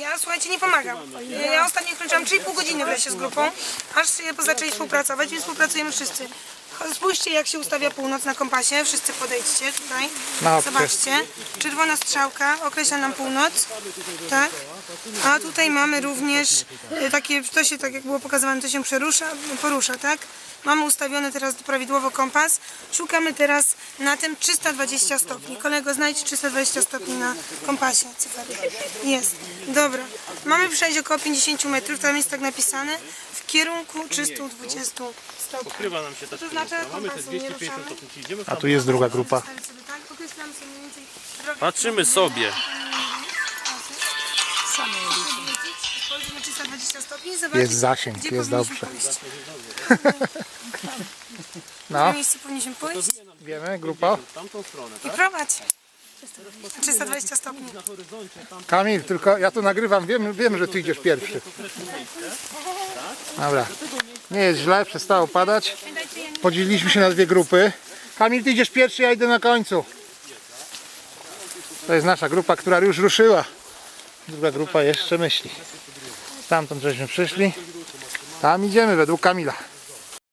Ja słuchajcie, nie pomagam. Ja ostatnio kończyłam 3,5 godziny w lesie z grupą, aż zaczęli współpracować, więc współpracujemy wszyscy. Spójrzcie jak się ustawia północ na kompasie, wszyscy podejdźcie tutaj. Zobaczcie. Czerwona strzałka określa nam północ. Tak. A tutaj mamy również e, takie, to się tak jak było pokazywane, to się przerusza, porusza, tak? Mamy ustawiony teraz prawidłowo kompas. Szukamy teraz na tym 320 stopni. Kolego, znajdź 320 stopni na kompasie cyfery. Jest. Dobra. Mamy przejść około 50 metrów, tam jest tak napisane, w kierunku 320 stopni. Pokrywa nam się ta To znaczy. Mamy te kompasu nie 250 ruszamy. stopni, czyli idziemy w A tam. tu jest druga grupa. Ustawić sobie tak, określamy sobie mniej więcej drogę. Patrzymy sobie. Spojrzyj na 320 stopni i zobaczyć, Jest zasięg, gdzie jest powinniśmy dobrze. pójść. W No, którym miejscu powinniśmy pójść wiemy, grupa. W tamtą stronę, i tak? prowadź. 320 stopni. Kamil, tylko ja tu nagrywam, wiem, wiem, że ty idziesz pierwszy. Dobra. Nie jest źle, przestało padać. Podzieliliśmy się na dwie grupy. Kamil, ty idziesz pierwszy, ja idę na końcu. To jest nasza grupa, która już ruszyła. Druga grupa jeszcze myśli. Stamtąd żeśmy przyszli. Tam idziemy według Kamila.